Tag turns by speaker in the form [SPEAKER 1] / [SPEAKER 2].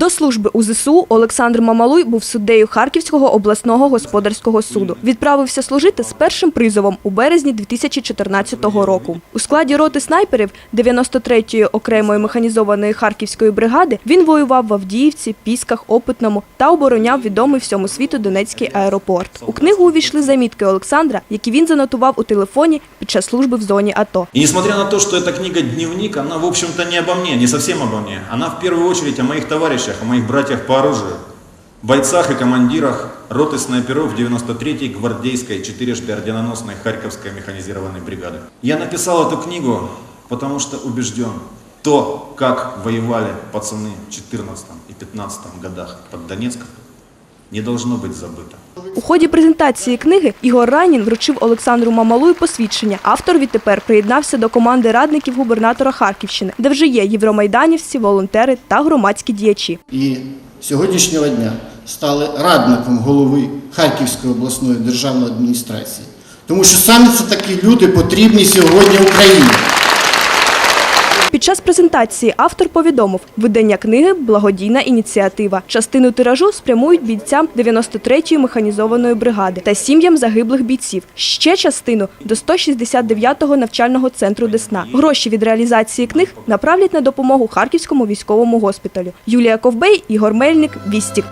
[SPEAKER 1] До служби у ЗСУ Олександр Мамалуй був суддею Харківського обласного господарського суду. Відправився служити з першим призовом у березні 2014 року. У складі роти снайперів 93-ї окремої механізованої харківської бригади він воював в Авдіївці, Пісках, Опитному та обороняв відомий всьому світу Донецький аеропорт. У книгу увійшли замітки Олександра, які він занотував у телефоні під час служби в зоні АТО.
[SPEAKER 2] И несмотря на то, что эта книга дневник, она в общем-то не обо мне, не совсем обо мне. Она в первую очередь о моих товарищах, о моих братьях по оружию, бойцах и командирах роты снайперов 93-й гвардейской четырежды орденоносной Харьковской механизированной бригады. Я написал эту книгу, потому что убежден, то, как воевали пацаны в 14 и 15 годах под Донецком, не должно быть забыто.
[SPEAKER 1] У ході презентації книги Ігор Ранін вручив Олександру Мамалую посвідчення. Автор відтепер приєднався до команди радників губернатора Харківщини, де вже є євромайданівці, волонтери та громадські діячі.
[SPEAKER 3] і сьогоднішнього дня стали радником голови Харківської обласної державної адміністрації. Тому що саме це такі люди потрібні сьогодні Україні.
[SPEAKER 1] Час презентації автор повідомив, видання книги благодійна ініціатива. Частину тиражу спрямують бійцям 93-ї механізованої бригади та сім'ям загиблих бійців. Ще частину до 169-го навчального центру Десна. Гроші від реалізації книг направлять на допомогу Харківському військовому госпіталю. Юлія Ковбей, Ігор Мельник, Вістік.